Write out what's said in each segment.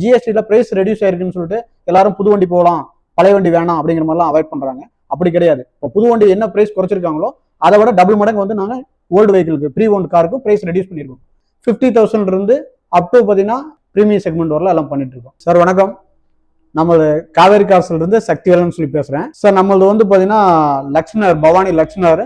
ஜிஎஸ்டியில் price reduce ஆயிருக்குன்னு சொல்லிட்டு எல்லாரும் புது வண்டி போகலாம் பழைய வண்டி வேணாம் அப்படிங்கிற மாதிரிலாம் அவாய்ட் பண்ணுறாங்க அப்படி கிடையாது. இப்போ புது வண்டி என்ன ப்ரைஸ் குறைச்சிருக்காங்களோ அதை விட டபுள் மடங்கு வந்து நாங்கள் ஓல்டு வெஹிக்கிளுக்கு ப்ரீ ஓன் காருக்கு ப்ரைஸ் ரெடியூஸ் பண்ணியிருக்கோம் ஃபிஃப்டி தௌசண்ட் இருந்து அப் டு பார்த்தீங்கன்னா ப்ரீமியம் செக்மெண்ட் வரலாம் எல்லாம் பண்ணிட்டு இருக்கோம். சார் வணக்கம். நம்மளது காவேரி காசுலேருந்து சக்தி சக்திவேலன் சொல்லி பேசுகிறேன் சார் நம்மளது வந்து பார்த்தீங்கன்னா லக்ஷ்மணர் பவானி லக்ஷ்மணர்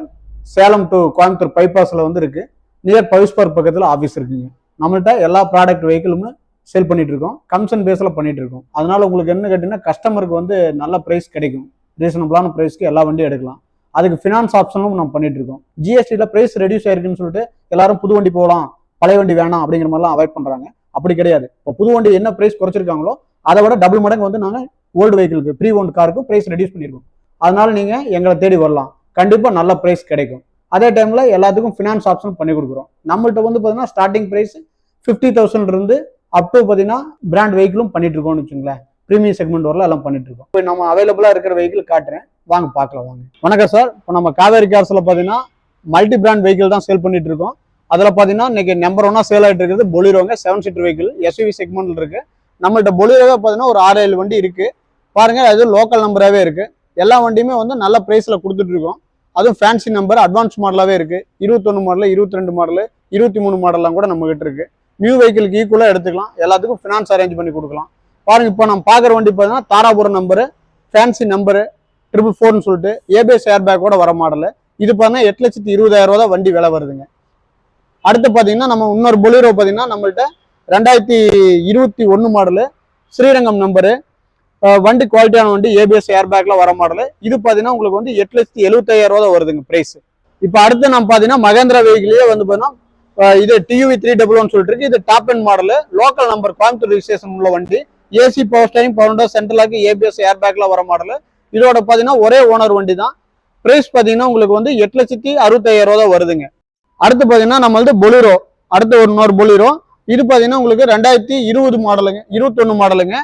சேலம் டு கோயம்புத்தூர் பைபாஸில் வந்து இருக்குது நியர் பவிஸ்பார் பக்கத்தில் ஆஃபீஸ் இருக்குங்க. நம்மள்ட்ட எல்லா ப்ராடக்ட் வெஹிக்கிளுமே சேல் பண்ணிட்டு இருக்கோம் கம்சன் பேஸில் பண்ணிட்டு இருக்கோம் அதனால உங்களுக்கு என்ன கேட்டிங்கன்னா கஸ்டமருக்கு வந்து நல்ல ப்ரைஸ் கிடைக்கும். ரீசனபிளான ப்ரைஸ்க்கு எல்லா வண்டியும் எடுக்கலாம். அதுக்கு ஃபினான்ஸ் ஆப்ஷனும் நம்ம பண்ணிட்டு இருக்கோம் ஜிஎஸ்டியில் ப்ரைஸ் ரெடியூஸ் ஆயிருக்குன்னு சொல்லிட்டு எல்லாரும் புது வண்டி போகலாம் பழைய வண்டி வேணாம் அப்படிங்கிற மாதிரிலாம் அவாய்ட் பண்ணுறாங்க அப்படி கிடையாது. இப்போ புது வண்டி என்ன ப்ரைஸ் குறைச்சிருக்காங்களோ அதை விட டபுள் மடங்கு வந்து நாங்கள் ஓல்டு வெஹிக்கிளுக்கு ப்ரீ ஓன் காருக்கு ப்ரைஸ் ரெடியூஸ் பண்ணியிருக்கோம் அதனால நீங்கள் எங்களை தேடி வரலாம். கண்டிப்பாக நல்ல ப்ரைஸ் கிடைக்கும். அதே டைமில் எல்லாத்துக்கும் ஃபினான்ஸ் ஆப்ஷன் பண்ணி கொடுக்குறோம். நம்மள்ட்ட வந்து பார்த்தீங்கன்னா ஸ்டார்டிங் ப்ரைஸ் ஃபிஃப்டி தௌசண்ட் இருந்து அப் டு பார்த்தீங்கன்னா பிராண்ட் வெஹிக்கிளும் பண்ணிட்டு இருக்கோம்னு வச்சுங்களேன் ப்ரீமியம் செக்மெண்ட் வரல எல்லாம் பண்ணிட்டு இருக்கோம் இப்போ நம்ம அவைலபிளாக இருக்கிற வெஹிக்கிள் காட்டுறேன். வாங்க பார்க்கலாம் வாங்க. வணக்கம் சார் இப்போ நம்ம காவேரி கார்ஸில் பார்த்தீங்கன்னா மல்டி பிராண்ட் வெஹிக்கிள் தான் சேல் பண்ணிட்டு இருக்கோம் அதில் பார்த்தீங்கன்னா இன்னைக்கு நம்பர் ஒன்னாக சேல் ஆகிட்டு இருக்குது. பொலிரோங்க செவன் சீட்டர் வெஹிக்கிள் எஸ்யூவி செக்மெண்ட்ல இருக்கு. நம்மள்ட்ட பொலிரோவே பார்த்தீங்கன்னா ஒரு ஆறு ஏழு வண்டி இருக்கு. பாருங்க அது லோக்கல் நம்பராகவே இருக்கு. எல்லா வண்டியுமே வந்து நல்ல ப்ரைஸில் கொடுத்துட்டு இருக்கோம் அதுவும் ஃபேன்சி நம்பர் அட்வான்ஸ் மாடலாகவே இருக்கு. இருபத்தொன்று மாடல் இருபத்தி ரெண்டு மாடல் இருபத்தி மூணு மாடல்லாம் கூட நம்ம கிட்ட இருக்கு. நியூ வெஹிக்கிளுக்கு ஈக்குவலாக எடுத்துக்கலாம். எல்லாத்துக்கும் ஃபினான்ஸ் அரேஞ்ச் பண்ணி கொடுக்கலாம். பாருங்க இப்போ நம்ம பார்க்குற வண்டி பார்த்தீங்கன்னா Dharapuram number fancy number triple ஃபோர்னு சொல்லிட்டு ஏபிஎஸ் ஏர் பேக்கோட வர மாடலு இது பார்த்தீங்கன்னா எட்டு லட்சத்தி இருபதாயிரம் ரூபா தான் வண்டி விலை வருதுங்க. அடுத்து பார்த்தீங்கன்னா நம்ம இன்னொரு பொலிரோ பார்த்தீங்கன்னா நம்மள்கிட்ட ரெண்டாயிரத்தி இருபத்தி ஒன்று மாடலு ஸ்ரீரங்கம் நம்பரு வண்டி குவாலிட்டியான வண்டி ஏபிஎஸ் ஏர் பேக்ல வர மாடலு இது பார்த்தீங்கன்னா உங்களுக்கு வந்து எட்டு லட்சத்தி எழுபத்தாயிரம் ரூபா தான் வருதுங்க ப்ரைஸ் இப்போ அடுத்து நம்ம பார்த்தீங்கன்னா மகேந்திரா வெஹிக்கிளே வந்து பார்த்தீங்கன்னா இது டியூவி த்ரீ டபுள் ஒன் சொல்லிட்டு இருக்கு. இது top end model local number Coimbatore registration உள்ள வண்டி. AC power steering power window central lock ABS air பேக்ல வர மாடல் இதோட பார்த்தீங்கன்னா ஒரே ஓனர் வண்டி தான். பிரைஸ் பார்த்தீங்கன்னா உங்களுக்கு வந்து எட்டு லட்சத்தி அறுபத்தாயிரம் ரூபா தான் வருதுங்க. அடுத்து பார்த்தீங்கன்னா நம்ம வந்து பொலிரோ அடுத்து ஒரு இன்னொரு பொலிரோ இது பார்த்தீங்கன்னா உங்களுக்கு ரெண்டாயிரத்தி இருபது மாடலுங்க இருபத்தொன்னு மாடலுங்க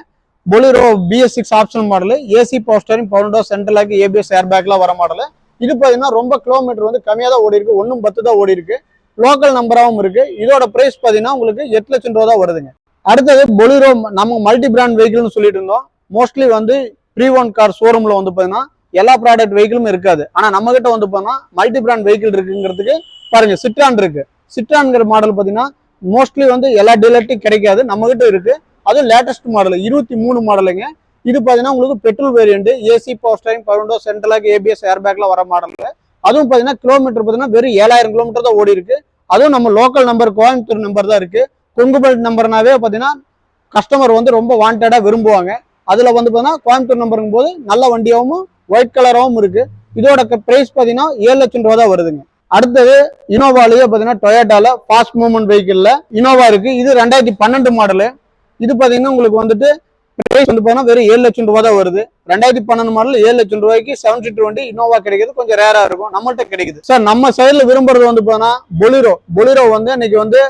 Bolero BS six option model AC power steering power window central lock ABS air பேக்லாம் வர மாடல் இது பார்த்தீங்கன்னா ரொம்ப கிலோமீட்டர் வந்து கம்மியாக தான் ஓடி இருக்கு ஒன்றும் பத்து தான் ஓடி இருக்கு லோக்கல் நம்பராகவும் இருக்கு. இதோட பிரைஸ் பார்த்தீங்கன்னா உங்களுக்கு எட்டு லட்சம் ரூபா தான் வருதுங்க. அடுத்தது பொலிரோ நம்ம மல்டி பிராண்ட் வெஹிக்கிள்னு சொல்லிட்டு இருந்தோம். மோஸ்ட்லி வந்து ப்ரீ ஒன் கார் ஷோரூம்ல வந்து பார்த்தீங்கன்னா எல்லா ப்ராடக்ட் வெஹிக்கிளும் இருக்காது. ஆனால் நம்ம கிட்ட வந்து பார்த்தீங்கன்னா மல்டி பிராண்ட் வெஹிக்கிள் இருக்குங்கிறதுக்கு பாருங்க சிட்ரான் இருக்கு. சிட்ரான்ங்கிற மாடல் பார்த்தீங்கன்னா மோஸ்ட்லி வந்து எல்லா டீலர்ட்டையும் கிடைக்காது. நம்ம கிட்ட இருக்கு. அதுவும் லேட்டஸ்ட் மாடல் இருபத்தி மூணு மாடலுங்க இது பார்த்தீங்கன்னா உங்களுக்கு petrol variant AC power steering window central lock ABS air பேக்ல வர மாடல் அதுவும் பார்த்தீங்கன்னா கிலோமீட்டர் பார்த்தீங்கன்னா வெறும் ஏழாயிரம் கிலோமீட்டர் தான் ஓடி இருக்கு. அதுவும் நம்ம லோக்கல் நம்பர் கோயம்புத்தூர் நம்பர் தான் இருக்கு. கொங்குபெல்ட் நம்பர்னாவே பார்த்தீங்கன்னா கஸ்டமர் வந்து ரொம்ப வாண்டடாக விரும்புவாங்க. அதில் வந்து பார்த்தீங்கன்னா கோயம்புத்தூர் நம்பருங்கும் போது நல்ல வண்டியாகவும் ஒயிட் கலராகவும் இருக்கு. இதோட பிரைஸ் பார்த்தீங்கன்னா ஏழு லட்சம் ரூபா தான் வருதுங்க. அடுத்தது இனோவாலேயே பார்த்தீங்கன்னா டொயோட்டால ஃபாஸ்ட் மூவ்மெண்ட் வெஹிக்கிளில் இனோவா இருக்கு. இது ரெண்டாயிரத்தி பன்னெண்டு மாடலு இது பார்த்தீங்கன்னா உங்களுக்கு வந்துட்டு பிரைஸ் வந்து பார்த்தீங்கன்னா வெறும் ஏழு லட்சம் ரூபா தான் வருது. ரெண்டாயிரத்தி பன்னெண்டு மாடல் ஏழு லட்சம் ரூபாய்க்கு செவன் சீட்டர் வண்டி இனோவா கிடைக்கிறது கொஞ்சம் ரேரா இருக்கும். நம்மள்ட்ட கிடைக்குது. சார் நம்ம சைடுல விரும்புறது வந்து பார்த்தீங்கன்னா பொலிரோ பொலிரோ வந்து இன்னைக்கு வந்து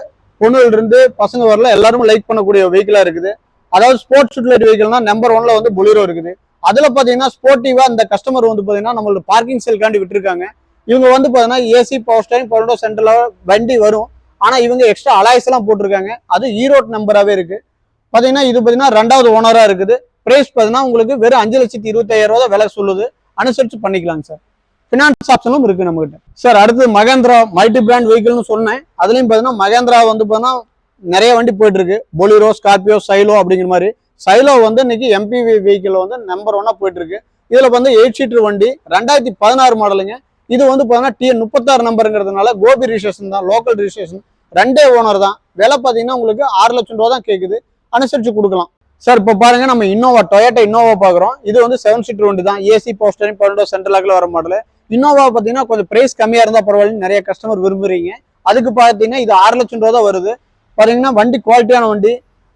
பொண்ணுல இருந்து பசங்க வரல எல்லாரும் லைக் பண்ணக்கூடிய வெஹிக்கிளா இருக்குது. அதாவது ஸ்போர்ட்ஸ் யூட்டிலிட்டி வெஹிக்கிள்னா நம்பர் ஒன்ல வந்து பொலிரோ இருக்குது. அதுல பாத்தீங்கன்னா ஸ்போர்ட்டிவா இந்த கஸ்டமர் வந்து பாத்தீங்கன்னா நம்மளோட பார்க்கிங் செல்காண்டி விட்டுருக்காங்க. இவங்க வந்து பாத்தீங்கன்னா ஏசி பவர் ஸ்டைன் பவர்டோ சென்டர்ல வண்டி வரும். ஆனா இவங்க எக்ஸ்ட்ரா அலாய்ஸ் எல்லாம் போட்டிருக்காங்க. அது ஈரோட் நம்பராவே இருக்கு. பார்த்தீங்கன்னா இது பார்த்தீங்கன்னா ரெண்டாவது ஓனராக இருக்குது. பிரைஸ் பார்த்தீங்கன்னா உங்களுக்கு வெறும் அஞ்சு லட்சத்தி இருபத்தாயிரம் ரூபா விலை சொல்லுது. அனுசரித்து பண்ணிக்கலாங்க சார் ஃபினான்ஸ் ஆப்ஷனும் இருக்கு நம்மகிட்ட. சார் அடுத்து மகேந்திரா மல்டி பிராண்ட் வெஹிக்கிள்னு சொன்னேன். அதுலேயும் பார்த்தீங்கன்னா மகேந்திரா வந்து பார்த்தீங்கன்னா நிறைய வண்டி போயிட்டு இருக்கு பொலிரோ ஸ்கார்பியோ சைலோ அப்படிங்கிற மாதிரி. சைலோ வந்து இன்னைக்கு எம்பிவி வெஹிக்கிள் வந்து நம்பர் ஒன்னா போயிட்டு இருக்கு இதுல வந்து எயிட் சீட்டர் வண்டி ரெண்டாயிரத்தி பதினாறு மாடலுங்க இது வந்து பார்த்தீங்கன்னா டி முப்பத்தாறு நம்பருங்கிறதுனால கோபி ரிஜிஸ்ட்ரேஷன் தான் லோக்கல் ரிஜிஸ்ட்ரேஷன் ரெண்டே ஓனர் தான். விலை பார்த்தீங்கன்னா உங்களுக்கு ஆறு லட்சம் ரூபா தான் கேட்குது அனுசரித்து கொடுக்கலாம். சார் இப்போ பாருங்க நம்ம இன்னோவா டொயேட்டா இன்னோவா பார்க்குறோம். இது வந்து செவன் சீட்டர் வண்டி தான். ஏசி போஸ்டர் பன்னெண்டோ சென்ட்ரலாக்ல வர மாடல் இன்னோவா பார்த்தீங்கன்னா கொஞ்சம் ப்ரைஸ் கம்மியாக இருந்தால் பரவாயில்ல நிறைய கஸ்டமர் விரும்புறீங்க. அதுக்கு பார்த்தீங்கன்னா இது ஆறு லட்சம் ரூபா தான் வருது. பாத்தீங்கன்னா வண்டி குவாலிட்டியான வண்டி.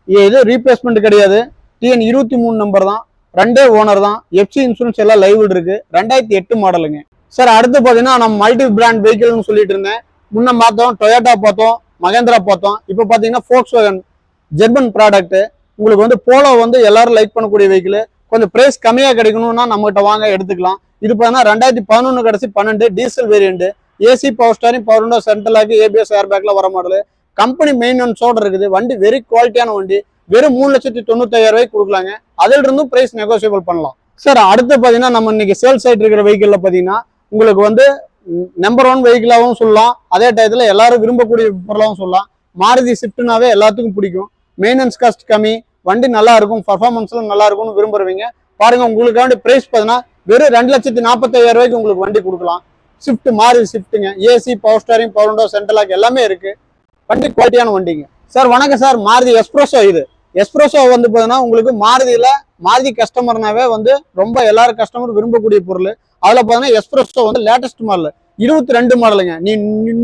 இது ரீப்ளேஸ்மெண்ட் கிடையாது. டிஎன் இருபத்தி மூணு நம்பர் தான். ரெண்டே ஓனர் தான். எஃப்சி இன்சூரன்ஸ் எல்லாம் லைவ் இருக்கு. ரெண்டாயிரத்தி எட்டு மாடலுங்க சார் அடுத்து பார்த்தீங்கன்னா நம்ம மல்டி பிராண்ட் வெஹிக்கிள்னு சொல்லிட்டு இருந்தேன். முன்ன பார்த்தோம் டொயோட்டா பார்த்தோம் மகேந்திரா பார்த்தோம். இப்போ பார்த்தீங்கன்னா ஃபோக்ஸ் வேகன் ஜெர்மன் ப்ராடக்ட் உங்களுக்கு வந்து போலோ வந்து எல்லாரும் லைக் பண்ணக்கூடிய வெஹிக்கிள் கொஞ்சம் பிரைஸ் கம்மியாக கிடைக்கணும்னா நம்மகிட்ட வாங்க எடுத்துக்கலாம். இது பார்த்தீங்கன்னா ரெண்டாயிரத்தி பதினொன்று கடைசி பன்னெண்டு diesel variant AC power steering power central lock ABS air பேக்ல வர மாடல் கம்பெனி மெயின்டெனன்ஸோட இருக்குது. வண்டி வெரி குவாலிட்டியான வண்டி. வெறும் மூணு லட்சத்தி தொண்ணூத்தாயிரம் ரூபாய்க்கு கொடுக்கலாங்க. அதில் இருந்தும் பிரைஸ் நெகோசியபிள் பண்ணலாம். சார் அடுத்து பார்த்தீங்கன்னா நம்ம இன்னைக்கு சேல்ஸ் ஆகிட்டு இருக்கிற வெஹிக்கிளில் பார்த்தீங்கன்னா உங்களுக்கு வந்து நம்பர் ஒன் வெஹிக்கிளாகவும் சொல்லலாம். அதே டயத்தில் எல்லாரும் விரும்பக்கூடிய பொருளாகவும் சொல்லலாம். மாருதி ஷிஃப்ட்னாவே எல்லாத்துக்கும் பிடிக்கும். மெயின்டெனன்ஸ் காஸ்ட் கம்மி. வண்டி நல்லா இருக்கும் பர்ஃபார்மன்ஸ்லாம் நல்லா இருக்கும்னு விரும்புறவங்க பாருங்க உங்களுக்காண்டி பிரைஸ் பார்த்தீங்கன்னா வெறும் ரெண்டு லட்சத்தி நாற்பத்தாயிரம் ரூபாய்க்கு உங்களுக்கு வண்டி கொடுக்கலாம். Swift Maruti ஷிஃப்ட்டுங்க AC power steering power window central lock எல்லாமே இருக்கு. வண்டி குவாலிட்டியான வண்டிங்க. சார் வணக்கம் சார் மாருதி எஸ்ப்ரோசோ இது. எஸ்ப்ரோசோ வந்து பார்த்தீங்கன்னா உங்களுக்கு மாருதியில் மாருதி கஸ்டமர்னாவே வந்து ரொம்ப எல்லாரும் கஸ்டமர் விரும்பக்கூடிய பொருள். அதில் பார்த்தீங்கன்னா எஸ்ப்ரோசோ வந்து லேட்டஸ்ட் மாடல் இருபத்தி ரெண்டு மாடலுங்க நீ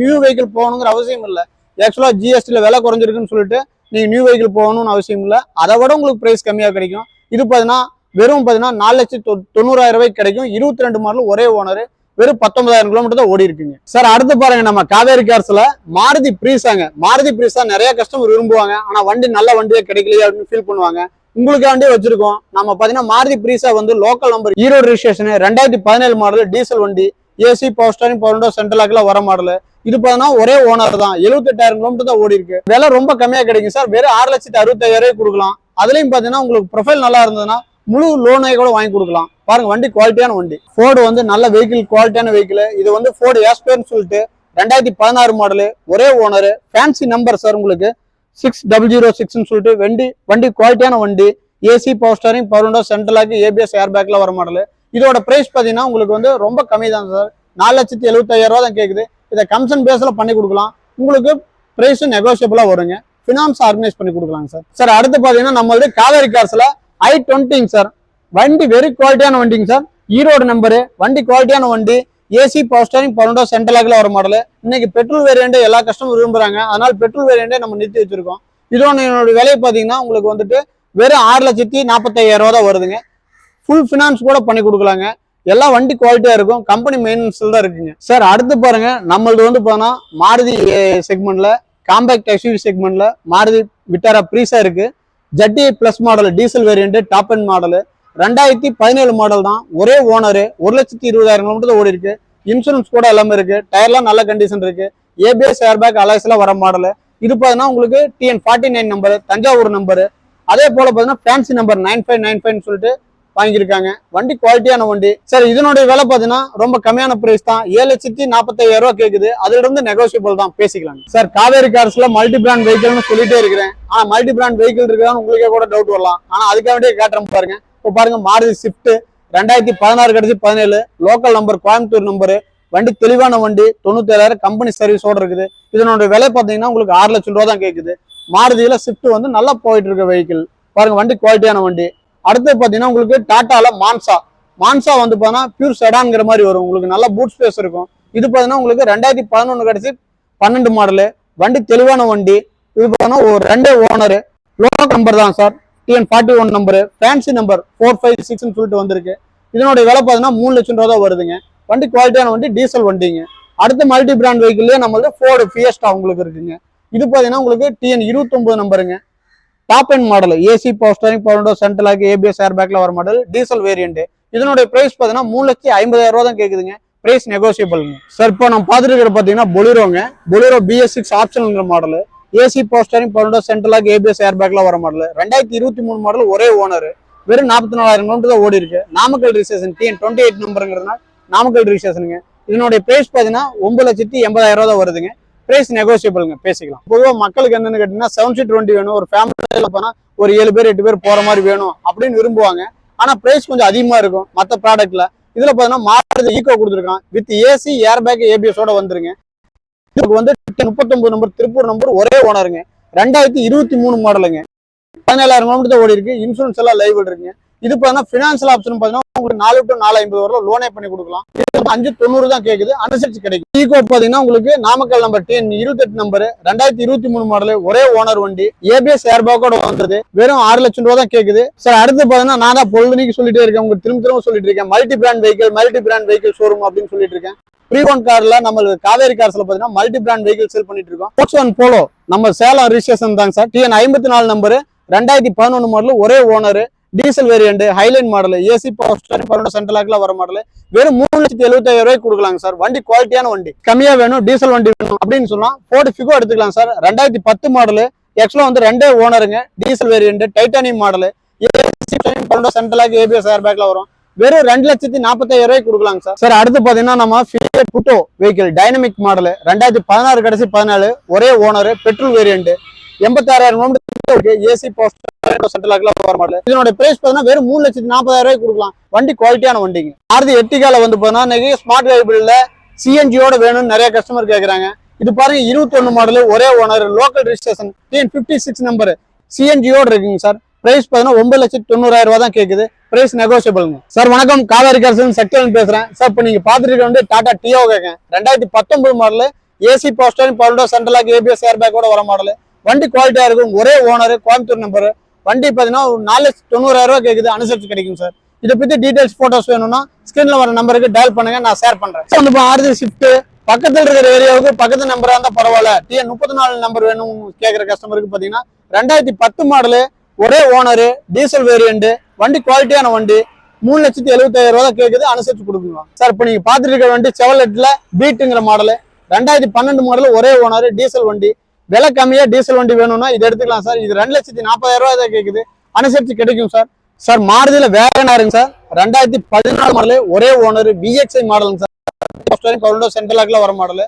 நியூ வெஹிக்கிள் போகணுங்கிற அவசியம் இல்லை. ஆக்சுவலாக ஜிஎஸ்டியில் விலை குறைஞ்சிருக்குன்னு சொல்லிட்டு நீங்கள் நியூ வெஹிக்கிள் போகணும்னு அவசியம் இல்லை. அதை விட உங்களுக்கு ப்ரைஸ் கம்மியாக கிடைக்கும். இது பார்த்தீங்கன்னா வெறும் பார்த்தீங்கன்னா நாலு லட்சத்து தொ- தொண்ணூறாயிரம் ரூபாய்க்கு கிடைக்கும். இருபத்தி ரெண்டு மாடல் ஒரே ஓனர் வெறும் பத்தொன்பதாயிரம் கிலோமீட்டர் தான் ஓடி இருக்குங்க. சார் அடுத்து பாருங்க நம்ம காவேரி கார்ஸ்ல மாருதி பிரீஸாங்க மாருதி பிரீஸா நிறைய கஸ்டமர் விரும்புவாங்க. ஆனா வண்டி நல்ல வண்டியே கிடைக்கலையே அப்படின்னு ஃபீல் பண்ணுவாங்க. உங்களுக்காண்டே வச்சிருக்கோம். நம்ம பாத்தீங்கன்னா மாருதி பிரீஸா வந்து லோக்கல் நம்பர் ஈரோடு ரிஜிஸ்ட்ரேஷன் ரெண்டாயிரத்தி பதினேழு மாடல் டீசல் வண்டி AC power steering power window central வர மாடல் இது பார்த்தீங்கன்னா ஒரே ஓனர் தான். எழுபத்தெட்டாயிரம் கிலோமீட்டர் தான் ஓடி இருக்கு. விலை ரொம்ப கம்மியா கிடைக்கும் சார். வெறும் ஆறு லட்சத்தி அறுபத்தாயிரம் கொடுக்கலாம். அதுலயும் பாத்தீங்கன்னா உங்களுக்கு ப்ரொஃபைல் நல்லா இருந்ததுன்னா முழு லோனை கூட வாங்கி கொடுக்கலாம். பாருங்க வண்டி குவாலிட்டியான வண்டி. ஃபோர்டு வந்து நல்ல வெஹிக்கிள் குவாலிட்டியான வெஹிக்கிள் இது வந்து ஃபோர்டு ஏஸ்பேர்னு சொல்லிட்டு ரெண்டாயிரத்தி பதினாறு மாடலு ஒரே ஓனர் ஃபேன்சி நம்பர் சார் உங்களுக்கு. சிக்ஸ் டபுள் ஜீரோ சிக்ஸ்னு சொல்லிட்டு வண்டி வண்டி குவாலிட்டியான வண்டி. AC power steering power window central lock ABS air பேக்கில் வர மாடலு இதோட ப்ரைஸ் பார்த்தீங்கன்னா உங்களுக்கு வந்து ரொம்ப கம்மி தான் சார் நாலு லட்சத்தி எழுபத்தாயிரம் ரூபா தான் கேட்குது இதை கமிஷன் பேஸில் பண்ணி கொடுக்கலாம். உங்களுக்கு ப்ரைஸும் நெகோஷியபிளாக வருங்க. ஃபினான்ஸ் ஆர்கனைஸ் பண்ணி கொடுக்கலாங்க சார். சார் அடுத்து பார்த்தீங்கன்னா நம்மளது காவேரி கார்ஸில் ஐ டுவெண்ட்டிங்க சார். வண்டி வெரி குவாலிட்டியான வண்டிங்க சார். ஈரோடு நம்பரு வண்டி குவாலிட்டியான வண்டி. ஏசி பவர் ஸ்டேரிங் பன்னெண்டோ சென்ட்ரலாக்கில் வர மாடல் இன்னைக்கு பெட்ரோல் வேரியண்ட் எல்லா கஸ்டமரும் விரும்புகிறாங்க அதனால் பெட்ரோல் வேரியண்டே நம்ம நிறுத்தி வச்சிருக்கோம். இதோட என்னோட விலை பார்த்தீங்கன்னா உங்களுக்கு வந்துட்டு வெறும் ஆறு லட்சத்தி நாற்பத்தையாயிரம் ரூபா தான் வருதுங்க. ஃபுல் ஃபினான்ஸ் கூட பண்ணி கொடுக்கலாங்க. எல்லா வண்டி குவாலிட்டியா இருக்கும். கம்பெனி மெயின்டெனன்ஸ்ல தான் இருக்குங்க. சார் அடுத்து பாருங்க. நம்மளது வந்து பார்த்தோன்னா மாருதி செக்மெண்ட்ல காம்பேக்ட் எஸ்யூவி செக்மெண்ட்ல மாருதி விட்டாரா ப்ரீஸா இருக்கு. ZDi plus model diesel variant top end model ரெண்டாயிரத்தி பதினேழு மாடல் தான். ஒரே ஓனரு ஒரு லட்சத்தி இருபதாயிரம் கிலோமீட்டர் தான் ஓடி இருக்கு. இன்சூரன்ஸ் கூட எல்லாமே இருக்கு. டயர்லாம் நல்ல கண்டிஷன் இருக்கு. ஏபிஎஸ் ஏர்பேக் அலைஸ்லாம் வர மாடல் இது பார்த்தீங்கன்னா உங்களுக்கு TN forty nine number Thanjavur number அதே போல பார்த்தீங்கன்னா fancy number nine five nine ஃபைவ்னு சொல்லிட்டு வாங்கியிருக்காங்க. வண்டி குவாலிட்டியான வண்டி. சார் இதனுடைய விலை பார்த்தீங்கன்னா ரொம்ப கம்மியான பிரைஸ் தான். ஏழு லட்சத்தி நாற்பத்தாயிரம் ரூபாய் கேட்குது அதுல இருந்து நெகோசியபிள் தான். பேசிக்கலாம் சார் காவேரி கார்ஸ்ல மல்டி பிராண்ட் வெஹிக்கிள்னு சொல்லிட்டே இருக்கிறேன். ஆனா மல்டி பிராண்ட் வெஹிக்கிள் இருக்கிறான்னு உங்களுக்கே கூட டவுட் வரலாம். ஆனா அதுக்காக வேண்டிய கேட்டுறேன் பாருங்க. இப்போ பாருங்க மாறுதி ஸ்விஃப்ட் ரெண்டாயிரத்தி பதினாறு கடைசி பதினேழு. லோக்கல் நம்பர் கோயம்புத்தூர் நம்பரு வண்டி தெளிவான வண்டி தொண்ணூத்தேழாயிரம் கம்பெனி சர்வீஸோட இருக்குது. இதனோட விலை பார்த்தீங்கன்னா உங்களுக்கு ஆறு லட்சம் ரூபா தான் கேட்குது மாருதியில் ஸ்விஃப்ட் வந்து நல்லா போயிட்டு இருக்க வெஹிக்கிள் பாருங்க வண்டி குவாலிட்டியான வண்டி. அடுத்து பார்த்தீங்கன்னா உங்களுக்கு டாட்டால மான்சா. மான்சா வந்து பார்த்தீங்கன்னா பியூர் செடான்ங்கிற மாதிரி வரும். உங்களுக்கு நல்ல பூட் ஸ்பேஸ் இருக்கும். இது பார்த்தீங்கன்னா உங்களுக்கு ரெண்டாயிரத்தி பதினொன்று கிடச்சி பன்னெண்டு மாடலு வண்டி தெளிவான வண்டி. இது பார்த்தீங்கன்னா ஒரு ரெண்டே ஓனரு லோக்கல் நம்பர் தான் sir. TN forty one number fancy number four five சிக்ஸ்னு சொல்லிட்டு வந்திருக்கு. இதனுடைய விலை பார்த்தீங்கன்னா மூணு லட்சம் ரூபா தான் வருதுங்க. வண்டி குவாலிட்டியான வண்டி டீசல் வண்டிங்க. அடுத்த மல்டி பிராண்ட் வெஹிக்கிள்லேயே நம்மளது ஃபோர்டு ஃபியஸ்டா உங்களுக்கு இருக்குங்க. இது பார்த்தீங்கன்னா உங்களுக்கு டிஎன் இருபத்தொம்பது நம்பருங்க top end model AC power steering power window central lock ABS air பேக்ல வர மாடல் டீசல் வேரியண்ட் இதனுடைய பிரைஸ் பார்த்தீங்கன்னா மூணு லட்சத்தி ஐம்பதாயிரம் ரூபா தான் கேக்குதுங்க. பிரைஸ் நெகோசியபிள் சார் இப்போ நம்ம பார்த்துட்டு இருக்கிற பார்த்தீங்கன்னா பொலிரோங்க Bolero BS six ஆப்ஷனுங்கிற model AC power steering power window central lock ABS air பேக்ல வர மாடல் ரெண்டாயிரத்தி இருபத்தி மூணு மாடல் ஒரே ஓனர் வெறும் நாற்பத்தி நாலாயிரம் கிலோமீட்டர் தான் ஓடி இருக்கு. Namakkal registration TN twenty eight நம்பருங்கிறதுனால Namakkal ரிஜிஸ்ட்ரேஷனுங்க இதனுடைய பிரைஸ் பார்த்தீங்கன்னா ஒன்பது லட்சத்தி எண்பதாயிரம் ரூபா தான் வருதுங்க. பிரைஸ் நெகோசியபிளுங்க பேசிக்கலாம். பொதுவாக மக்களுக்கு என்னன்னு கேட்டீங்கன்னா செவன் சீட் வண்டி வேணும் ஒரு ஃபேமிலியில் போனால் ஒரு ஏழு பேர் எட்டு பேர் போற மாதிரி வேணும் அப்படின்னு விரும்புவாங்க. ஆனால் பிரைஸ் கொஞ்சம் அதிகமா இருக்கும் மற்ற ப்ராடக்ட்ல இதில் பார்த்தீங்கன்னா மாருதி ஈகோ கொடுத்துருக்கான். வித் ஏசி ஏர் பேக் ஏபிஎஸோட வந்துருங்க. இதுக்கு வந்து முப்பத்தொன்பது நம்பர் திருப்பூர் நம்பர் ஒரே ஓனருங்க ரெண்டாயிரத்தி இருபத்தி மூணு மாடலுங்க பதினேழாயிரம் கிலோமீட்டர் தான் ஓடி இருக்கு இன்சூரன்ஸ் எல்லாம் லைவ் இருக்குங்க. இது பார்த்தீங்கன்னா ஃபினான்ஷியல் ஆப்ஷன் பார்த்தீங்கன்னா உங்களுக்கு நாலு டு நாலு ஐம்பது வரல லோனே பண்ணி கொடுக்கலாம். இது அஞ்சு தொண்ணூறு தான் கேக்குது. அனுசரிச்சு கிடைக்கும். ஈகோ பார்த்தீங்கன்னா உங்களுக்கு நாமக்கல் நம்பர் டென் இருபத்தெட்டு நம்பர் ரெண்டாயிரத்தி இருபத்தி மூணு மாடல் ஒரே ஓனர் வண்டி ஏபிஎஸ் ஏர்பாக்கோட வந்தது. வெறும் ஆறு லட்சம் ரூபா தான் கேக்குது. சார் அடுத்து பார்த்தீங்கன்னா நான் தான் பொழுதுனிக்கு சொல்லிட்டே இருக்கேன். உங்களுக்கு திரும்ப திரும்ப சொல்லிட்டு இருக்கேன். Multi brand vehicle multi brand vehicle showroom அப்படின்னு சொல்லிட்டு இருக்கேன். ப்ரீ ஒன் கார்ல நம்ம காவேரி கார்ஸ்ல பாத்தீங்கன்னா மல்டி பிராண்ட் வெஹிக்கிள் சேல் பண்ணிட்டு இருக்கோம். ஸ்போர்ட்ஸ் ஒன் போலோ நம்ம சேலம் ரிஜிஸ்ட்ரேஷன் தாங்க சார் டிஎன் ஐம்பத்தி நாலு நம்பர் ரெண்டாயிரத்தி பதினொன்று மாடல் ஒரே owner diesel variant Highline model AC power steering power சென்ட்ரலாக்ல வர மாடல் வெறும் மூணு லட்சத்தி எழுபத்தாயிரம் ரூபாய்க்கு கொடுக்கலாங்க சார். வண்டி குவாலிட்டியான வண்டி. கம்மியா வேணும் டீசல் வண்டி வேணும் அப்படின்னு சொன்னா ஃபோர்டு ஃபிகோ எடுத்துக்கலாம் சார். ரெண்டாயிரத்தி பத்து மாடல் ஆக்சுவலாக வந்து ரெண்டே ஓனருங்க டீசல் வேரியண்ட் டைட்டானியம் மாடல் சென்ட்ரலாக ஏபிஎஸ் ஏர் பேக்ல வரும். வெறும் ரெண்டு லட்சத்தி நாற்பத்தாயிரம் ரூபாய்க்கு கொடுக்கலாங்க சார். சார் அடுத்து பாத்தீங்கன்னா நம்ம Fiat Punto vehicle dynamic model ரெண்டாயிரத்தி பதினாறு கடைசி பதினாலு ஒரே ஓனர் பெட்ரோல் வேரியண்ட் எண்பத்தாறாயிரம் கிலோமீட்டர் ஏசி போஸ்டர் சென்ட்ரலாக்ல வர மாடல் இதனோட பிரைஸ் பார்த்தீங்கன்னா வெறும் மூணு லட்சத்தி நாற்பதாயிரம் கொடுக்கலாம். வண்டி குவாலிட்டியான வண்டிங்க. ஆறுதி எட்டிகால வந்து பார்த்தீங்கன்னா நிறைய ஸ்மார்ட் வெஹிக்கிள்ல சிஎன்ஜியோட வேணும்னு நிறைய கஸ்டமர் கேட்குறாங்க இது பாருங்க இருபத்தொன்னு மாடல் ஒரே owner local registration TN fifty six number சிஎன்ஜியோட இருக்குங்க சார். பிரைஸ் பார்த்தீங்கன்னா ஒன்பது லட்சத்தி தொண்ணூறாயிரம் தான் கேட்குது பிரைஸ் நெகோசியபிள்ங்க சார் வணக்கம். காவேரி கரசன் சக்திவன் பேசுறேன். சார் இப்போ நீங்க பாத்துட்டு வந்து டாடா டியோ கேட்க ரெண்டாயிரத்தி பத்தொன்பது model AC power steering power window central lock ABS air பேக்கோட வர மாடல் வண்டி குவாலிட்டியாக இருக்கும். ஒரே ஓனரு கோயம்புத்தூர் நம்பரு வண்டி பார்த்தீங்கன்னா ஒரு நாலு லட்சம் தொண்ணூறாயிரம் கேட்குது அனுசரிச்சு கிடைக்கும் சார் இதை பற்றி டீட்டெயில்ஸ் ஃபோட்டோஸ் வேணும்னா ஸ்க்ரீனில் வர நம்பருக்கு டயல் பண்ணுங்க. நான் ஷேர் பண்ணுறேன் சார் வந்து ஆறுதி ஷிஃப்ட்டு பக்கத்தில் இருக்கிற ஏரியாவுக்கு பக்கத்து நம்பராக இருந்தால் பரவாயில்ல. டிஎன் முப்பத்தி நாலு நம்பர் வேணும் கேட்குற கஸ்டமருக்கு பார்த்தீங்கன்னா ரெண்டாயிரத்தி பத்து மாடலு ஒரே ஓனரு டீசல் வேரியண்ட்டு வண்டி குவாலிட்டியான வண்டி மூணு லட்சத்தி எழுபத்தாயிரம் ரூபா கேட்குது அனுசரிச்சு கொடுக்குங்களா சார் இப்போ நீங்கள் பாத்துட்டு வண்டி செவலெட்ல பீட்டுங்கிற மாடலு ரெண்டாயிரத்தி பன்னெண்டு மாடல் ஒரே ஓனர் டீசல் வண்டி விலை கம்மியாக டீசல் வண்டி வேணும்னா இது எடுத்துக்கலாம் சார். இது ரெண்டு லட்சத்தி நாற்பதாயிரம் ரூபாய் தான் கேட்குது அனுசரித்து கிடைக்கும் சார். சார் மாருதியில வேகனாருங்க சார். ரெண்டாயிரத்தி பதினாலு மாடலு ஒரே ஓனர் விஎக்ஸ்ஐ மாடலுங்க சார். பவுண்டோ சென்ட்ரலாக்ல வர மாடலு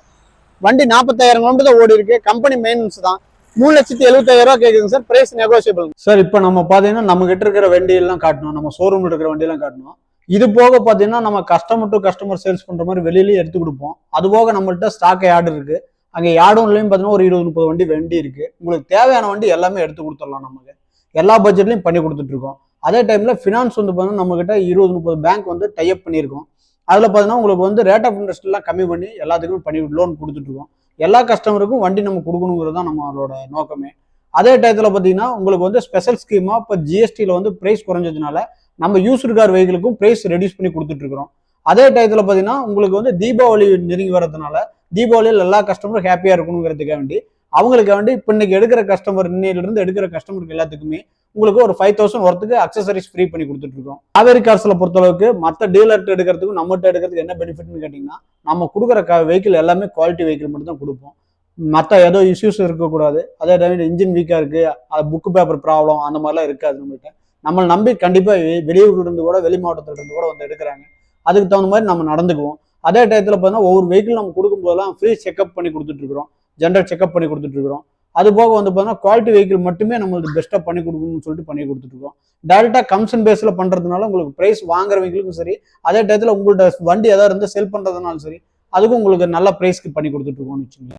வண்டி நாற்பத்தாயிரம் கிலோமீட்டர் தான் ஓடி இருக்கு. கம்பெனி மெயின்ஸ் தான். மூணு லட்சத்தி எழுபத்தாயிரம் கேட்குதுங்க சார். Price negotiable sir. இப்போ நம்ம பார்த்தீங்கன்னா நம்ம கிட்ட இருக்கிற வண்டியெல்லாம் காட்டணும். நம்ம ஷோரூம்ல இருக்கிற வண்டியெல்லாம் காட்டணும். இது போக பார்த்தீங்கன்னா நம்ம கஸ்டமர் டு கஸ்டமர் சேல்ஸ் பண்ணுற மாதிரி வெளியிலேயே எடுத்து கொடுப்போம். அது போக நம்மள்ட்ட ஸ்டாக் ஆர்டர் இருக்கு. அங்கே யார்டும்லயும் பார்த்தீங்கன்னா ஒரு இருபது முப்பது வண்டி வண்டி இருக்கு. உங்களுக்கு தேவையான வண்டி எல்லாமே எடுத்து கொடுத்துடலாம் நமக்கு. எல்லா பட்ஜெட்லையும் பண்ணி கொடுத்துட்ருக்கோம் அதே டைமில் ஃபினான்ஸ் வந்து பார்த்தீங்கன்னா நம்மக்கிட்ட இருபது முப்பது பேங்க் வந்து டைப் பண்ணியிருக்கோம். அதில் பார்த்தீங்கன்னா உங்களுக்கு வந்து ரேட் ஆஃப் இன்ட்ரெஸ்ட்லாம் கம்மி பண்ணி எல்லாத்துக்குமே பண்ணி லோன் கொடுத்துட்ருக்கோம் எல்லா கஸ்டமருக்கும் வண்டி நம்ம கொடுக்கணுங்கிறது தான் நம்மளோட நோக்கமே. அதே டயத்தில் பார்த்தீங்கன்னா உங்களுக்கு வந்து ஸ்பெஷல் ஸ்கீமாக இப்போ ஜிஎஸ்டியில் வந்து ப்ரைஸ் குறைஞ்சதுனால நம்ம யூஸ்டு கார் வெஹிக்கிளுக்கும் ப்ரைஸ் ரெடியூஸ் பண்ணி கொடுத்துட்ருக்குறோம் அதே டயத்தில் பார்த்தீங்கன்னா உங்களுக்கு வந்து தீபாவளி நெருங்கி வரதுனால தீபாவளியில் எல்லா கஸ்டமரும் ஹாப்பியாக இருக்கணுங்கிறதுக்காக வேண்டி அவங்களுக்கு வேண்டி இப்போ இன்னைக்கு எடுக்கிற கஸ்டமர் இன்னையிலிருந்து எடுக்கிற கஸ்டமருக்கு எல்லாத்துக்குமே உங்களுக்கு ஒரு ஃபைவ் தௌசண்ட் ஒர்த்துக்கு அக்சசரிஸ் ஃப்ரீ பண்ணி கொடுத்துட்டு இருக்கோம். காவேரி கார்ஸில் பொறுத்தளவுக்கு மற்ற டீலர்கிட்ட எடுக்கிறதுக்கும் நம்மகிட்ட எடுக்கிறதுக்கு என்ன பெனிஃபிட்னு கேட்டிங்கன்னா நம்ம கொடுக்குற க வெஹிக்கிள் எல்லாமே குவாலிட்டி வெஹிக்கிள் மட்டும் தான் கொடுப்போம். மற்ற ஏதோ இஷ்யூஸ் இருக்கக்கூடாது. அதே டைம் இன்ஜின் வீக்காக இருக்குது அது புக்கு பேப்பர் ப்ராப்ளம் அந்த மாதிரிலாம் இருக்காது நம்மகிட்ட. நம்மளை நம்பி கண்டிப்பாக வெளியூர்லேருந்து கூட வெளி மாவட்டத்துலேருந்து கூட வந்து எடுக்கிறாங்க. அதுக்கு தகுந்த மாதிரி நம்ம நடந்துக்குவோம். அதே டயத்தில் பார்த்தீங்கன்னா ஒவ்வொரு வெஹிக்கிள் நம்ம கொடுக்கும்போதெல்லாம் ஃப்ரீ செக்அப் பண்ணி கொடுத்துட்ருக்குறோம். ஜென்ரல் செக்அப் பண்ணி கொடுத்துட்ருக்குறோம். அது போக வந்து பார்த்தீங்கன்னா குவாலிட்டி வெஹிக்கிள் மட்டுமே நம்மளுக்கு பெஸ்ட்டாக பண்ணி கொடுக்கணும்னு சொல்லிட்டு பண்ணி கொடுத்துட்ருக்கோம். டேரெக்டாக கமிஷன் பேஸில் பண்ணுறதுனால உங்களுக்கு ப்ரைஸ் வாங்குறவங்களுக்கும் சரி அதே டயத்தில் உங்கள்ட்ட வண்டி ஏதாவது இருந்து செல் பண்ணுறதுனாலும் சரி அதுக்கும் உங்களுக்கு நல்ல ப்ரைஸ்க்கு பண்ணி கொடுத்துட்ருக்கோம்னு வச்சுக்கோங்க